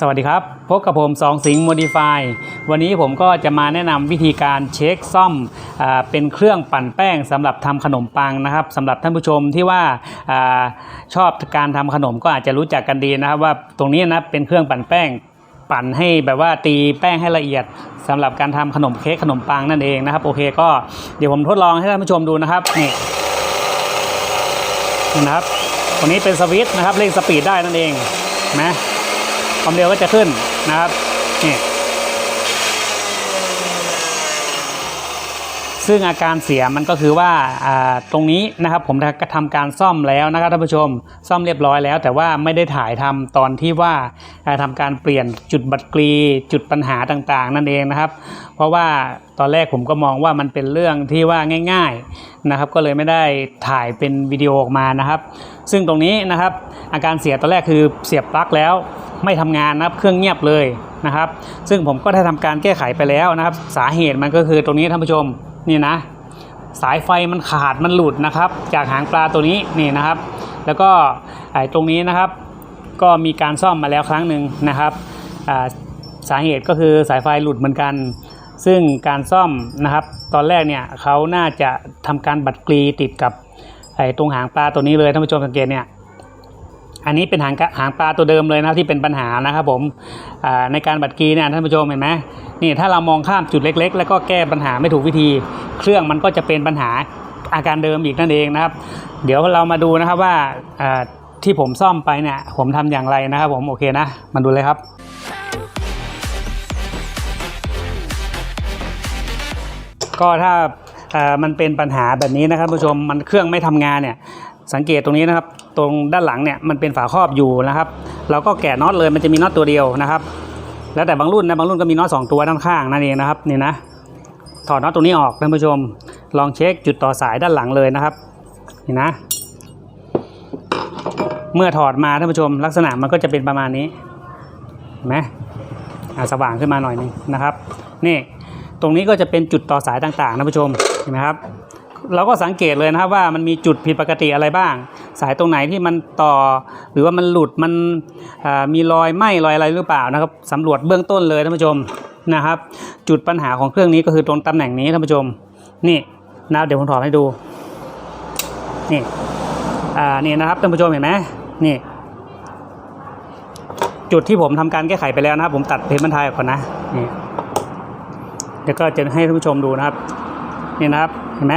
สวัสดีครับ พบกับผมสองสิงห์โมดิฟายวันนี้ผมก็จะมาแนะนำวิธีการเช็คซ่อมอเป็นเครื่องปั่นแป้งสำหรับทำขนมปังนะครับสำหรับท่านผู้ชมที่ว่าอาชอบการทำขนมก็อาจจะรู้จักกันดีนะครับ ว่าตรงนี้นะเป็นเครื่องปั่นแป้งปั่นให้แบบว่าตีแป้งให้ละเอียดสำหรับการทำขนมเค้กขนมปังนั่นเองนะครับ โอเคก็เดี๋ยวผมทดลองให้ท่านผู้ชมดูนะครับนี่นะครับตรงนี้เป็นสวิตช์นะครับเร่งสปีดได้นั่นเองนไหม ความเร็วก็จะขึ้นนะครับนี่ซึ่งอาการเสียมันก็คือว่าาตรงนี้นะครับผมก็ทำการซ่อมแล้วนะครับท่านผู้ชมซ่อมเรียบร้อยแล้ว แต่ว่าไม่ได้ถ่ายทำตอนที่ว่าาทำการเปลี่ยนจุดบัตรกรีจุดปัญหาต่างๆ นั่นเองนะครับ เพราะว่าตอนแรกผมก็มองว่ามันเป็นเรื่องที่ว่าง่าย ๆนะครับ ก็เลยไม่ได้ถ่ายเป็นวิดีโอออกมานะครับ ซึ่งตรงนี้นะครับอาการเสียตอนแรกคือเสียบปลั๊กแล้ว ไม่ทำงานนะครับเครื่องเงียบเลยนะครับ ซึ่งผมก็ได้ทำการแก้ไขไปแล้วนะครับ สาเหตุมันก็คือตรงนี้ท่านผู้ชมนี่นะ สายไฟมันขาดมันหลุดนะครับ จากหางปลาตัวนี้นี่นะครับ แล้วก็ไอ้ตรงนี้นะครับ ก็มีการซ่อมมาแล้วครั้งหนึ่งนะครับสาเหตุก็คือสายไฟหลุดเหมือนกัน ซึ่งการซ่อมนะครับ ตอนแรกเนี่ยเขาน่าจะทำการบัดกรีติดกับไอ้ตรงหางปลาตัวนี้เลยท่านผู้ชมสังเกตเนี่ย อันนี้เป็นหางหางปลาตัวเดิมเลยนะที่เป็นปัญหานะครับผมในการบัดกรีเนี่ยท่านผู้ชมเห็นไหมนี่ถ้าเรามองข้ามจุดเล็ก ๆ แล้วก็แก้ปัญหาไม่ถูกวิธี เครื่องมันก็จะเป็นปัญหาอาการเดิมอีกนั่นเองนะครับ เดี๋ยวเรามาดูนะครับว่าที่ผมซ่อมไปเนี่ยผมทำอย่างไรนะครับผมโอเคนะมาดูเลยครับก็ถ้ามันเป็นปัญหาแบบนี้นะครับผู้ชมมันเครื่องไม่ทำงานเนี่ยสังเกตตรงนี้นะครับ ตรงด้านหลังเนี่ยมันเป็นฝาครอบอยู่นะครับ เราก็แกะน็อตเลยมันจะมีน็อตตัวเดียวนะครับ แล้วแต่บางรุ่นนะบางรุ่นก็มีน็อตสองตัวด้านข้างนั่นเองนะครับนี่นะถอดน็อตตรงนี้ออกท่านผู้ชม ลองเช็คจุดต่อสายด้านหลังเลยนะครับนี่นะ เมื่อถอดมาท่านผู้ชม ลักษณะมันก็จะเป็นประมาณนี้เห็นไหมสว่างขึ้นมาหน่อยหนึงนะครับนี่ตรงนี้ก็จะเป็นจุดต่อสายต่างๆนะผู้ชมเห็นไหมครับ เราก็สังเกตเลยนะครับว่ามันมีจุดผิดปกติอะไรบ้าง สายตรงไหนที่มันต่อ หรือว่ามันหลุดมันมีรอยไหม้รอยอะไรหรือเปล่านะครับสำรวจเบื้องต้นเลยท่านผู้ชมนะครับ จุดปัญหาของเครื่องนี้ก็คือตรงตำแหน่งนี้ท่านผู้ชมนี่นะเดี๋ยวผมถอดให้ดูนี่อ่านี่นะครับท่านผู้ชมเห็นไหมนี่จุดที่ผมทำการแก้ไขไปแล้วนะครับ ผมตัดเพจบรรทายออกก่อนนะนี่เดี๋ยวก็จะให้ท่านผู้ชมดูนะครับ นี่นะครับเห็นไหม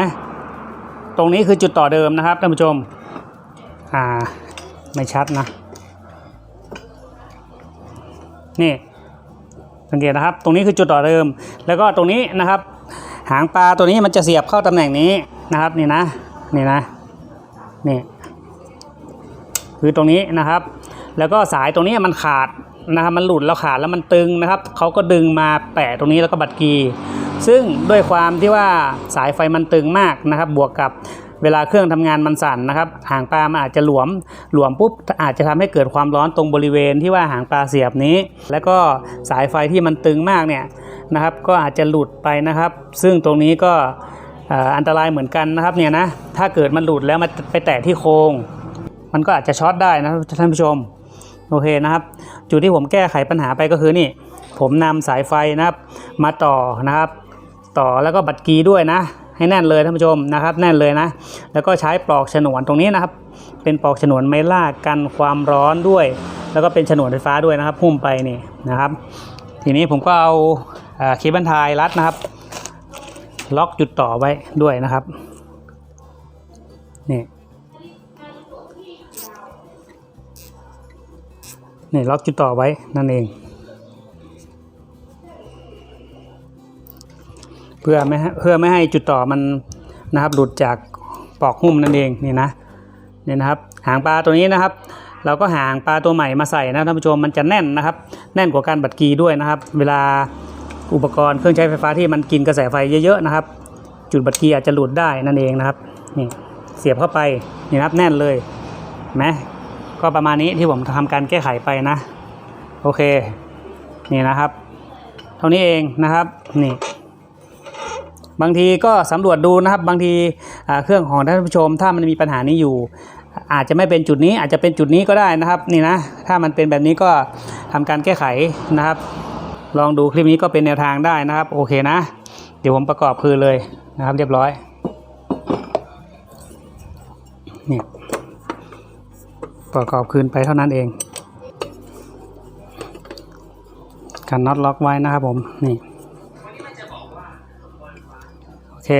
ตรงนี้คือจุดต่อเดิมนะครับท่านผู้ชม อ่า ไม่ชัดนะ นี่ สังเกตนะครับ ตรงนี้คือจุดต่อเดิม แล้วก็ตรงนี้นะครับ หางปลาตัวนี้มันจะเสียบเข้าตำแหน่งนี้นะครับ นี่นะ นี่นะ นี่ คือตรงนี้นะครับ แล้วก็สายตรงนี้มันขาดนะครับ มันหลุดแล้วขาดแล้วมันตึงนะครับ เขาก็ดึงมาแปะตรงนี้แล้วก็บัดกี ซึ่งด้วยความที่ว่าสายไฟมันตึงมากนะครับ บวกกับเวลาเครื่องทำงานมันสั่นนะครับหางปลามันอาจจะหลวมหลวมปุ๊บอาจจะทำให้เกิดความร้อนตรงบริเวณที่ว่าหางปลาเสียบนี้ แล้วก็สายไฟที่มันตึงมากเนี่ยนะครับ ก็อาจจะหลุดไปนะครับ ซึ่งตรงนี้ก็อันตรายเหมือนกันนะครับเนี่ยนะถ้าเกิดมันหลุดแล้วมันไปแตะที่โครงมันก็อาจจะช็อตได้นะท่านผู้ชมโอเคนะครับ จุดที่ผมแก้ไขปัญหาไปก็คือนี่ ผมนำสายไฟนะครับมาต่อนะครับ ต่อแล้วก็บัดกีด้วยนะ ให้แน่นเลยท่านผู้ชมนะครับ แน่นเลยนะ แล้วก็ใช้ปลอกฉนวนตรงนี้นะครับ เป็นปลอกฉนวนไม้ลากกันความร้อนด้วย แล้วก็เป็นฉนวนไฟฟ้าด้วยนะครับหุ้มไปนี่นะครับ ทีนี้ผมก็เอาเคเบิลไทยรัดนะครับ ล็อกจุดต่อไว้ด้วยนะครับนี่นี่ล็อกจุดต่อไว้นั่นเอง พื่อไม่เพื่อไม่ให้จุดต่อมันนะครับหลุดจากปลอกหุ้มนั่นเองนี่นะนี่นะครับหางปลาตัวนี้นะครับ เราก็หางปลาตัวใหม่มาใส่นะท่านผู้ชมมันจะแน่นนะครับ แน่นกว่าการบัดกีด้วยนะครับ เวลาอุปกรณ์เครื่องใช้ไฟฟ้าที่มันกินกระแสไฟเยอะๆนะครับ จุดบัดกีอาจจะหลุดได้นั่นเองนะครับนี่เสียบเข้าไปนี่นะครับแน่นเลยไหมก็ประมาณนี้ที่ผมทำการแก้ไขไปนะ โอเค นี่นะครับ เท่านี้เองนะครับนี่ บางทีก็สำรวจดูนะครับ บางทีเครื่องของท่านผู้ชม ถ้ามันมีปัญหานี้อยู่ อาจจะไม่เป็นจุดนี้อาจจะเป็นจุดนี้ก็ได้นะครับนี่นะ ถ้ามันเป็นแบบนี้ก็ทำการแก้ไขนะครับ ลองดูคลิปนี้ก็เป็นแนวทางได้นะครับ โอเคนะ เดี๋ยวผมประกอบคืนเลยนะครับ เรียบร้อยนี่ประกอบคืนไปเท่านั้นเองกันน็อตล็อกไว้นะครับผมนี่ เค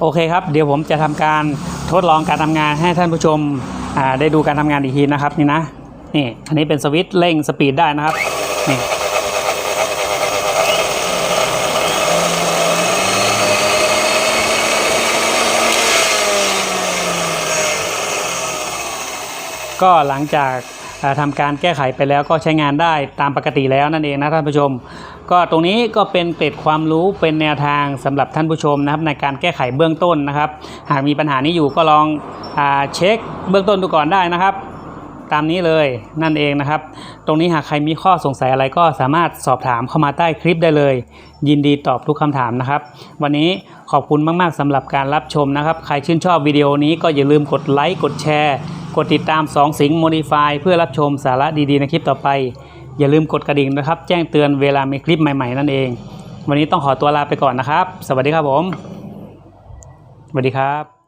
โอเคครับ เดี๋ยวผมจะทำการทดลองการทำงานให้ท่านผู้ชมได้ดูการทำงานอีกทีนะครับนี่นะนี่อันนี้เป็นสวิตช์เร่งสปีดได้นะครับนี่ก็หลังจากอ่าทำการแก้ไขไปแล้วก็ใช้งานได้ตามปกติแล้วนั่นเองนะท่านผู้ชม ก็ตรงนี้ก็เป็นเกร็ดความรู้เป็นแนวทางสำหรับท่านผู้ชมนะครับในการแก้ไขเบื้องต้นนะครับ หากมีปัญหานี้อยู่ก็ลองอเช็คเบื้องต้นดูก่อนได้นะครับ ตามนี้เลยนั่นเองนะครับ ตรงนี้หากใครมีข้อสงสัยอะไรก็สามารถสอบถามเข้ามาใต้คลิปได้เลย ยินดีตอบทุกคำถามนะครับ วันนี้ขอบคุณมาก ๆสำหรับการรับชมนะครับ ใครชื่นชอบวิดีโอนี้ก็อย่าลืมกดไลค์กดแชร์ กดติดตาม 2 สิงห์โมดิฟายเพื่อรับชมสาระดี ๆ ในคลิปต่อไป อย่าลืมกดกระดิ่งนะครับ แจ้งเตือนเวลามีคลิปใหม่ ๆ นั่นเอง วันนี้ต้องขอตัวลาไปก่อนนะครับ สวัสดีครับผมสวัสดีครับ